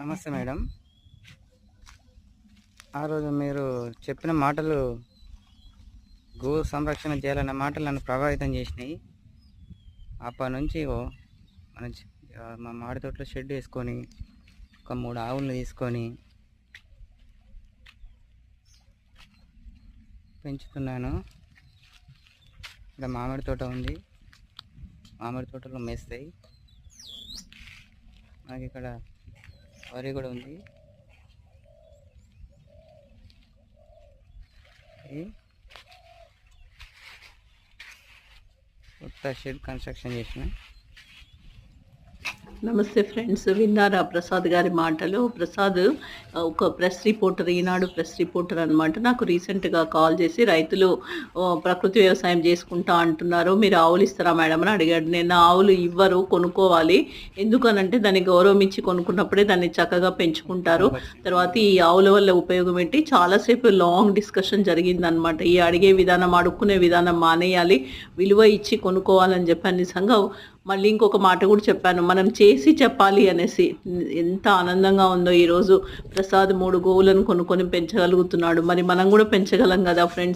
నమస్తే మేడం. ఆ రోజు మీరు చెప్పిన మాటలు గో సంరక్షణ చేయాలన్న మాటలు నన్ను ప్రభావితం చేసినాయి. అప్పటి నుంచి మన మా మామిడి తోటలో షెడ్ వేసుకొని ఒక మూడు ఆవులను తీసుకొని పెంచుతున్నాను. ఇక్కడ మామిడి తోట ఉంది. మామిడి తోటలో మేస్తాయి. మనకి ఇక్కడ వరి కూడా ఉంది. కొత్త షెడ్ కన్స్ట్రక్షన్ చేసిన. నమస్తే ఫ్రెండ్స్. విన్నారా ప్రసాద్ గారి మాటలు? ప్రసాద్ ఒక press reporter Eenadu press reporter అనమాట నాకు రీసెంట్గా కాల్ చేసి రైతులు ప్రకృతి వ్యవసాయం చేసుకుంటా అంటున్నారు. మీరు ఆవులు ఇస్తారా మేడం అని అడిగాడు. నేను ఆవులు ఇవ్వరు కొనుక్కోవాలి. ఎందుకనంటే దాన్ని గౌరవం ఇచ్చి కొనుక్కున్నప్పుడే దాన్ని చక్కగా పెంచుకుంటారు. తర్వాత ఈ ఆవుల వల్ల ఉపయోగం ఏంటి? చాలాసేపు లాంగ్ డిస్కషన్ జరిగిందనమాట ఈ అడిగే విధానం అడుక్కునే విధానం మానేయాలి. విలువ ఇచ్చి కొనుక్కోవాలని చెప్పాను నిజంగా మళ్ళీ ఇంకొక మాట కూడా చెప్పాను. మనం చేసి చెప్పాలి అనేసి. ఎంత ఆనందంగా ఉందో ఈరోజు ప్రసాద్ మూడు గోవులను కొనుక్కొని పెంచగలుగుతున్నాడు. మరి మనం కూడా పెంచగలం కదా ఫ్రెండ్స్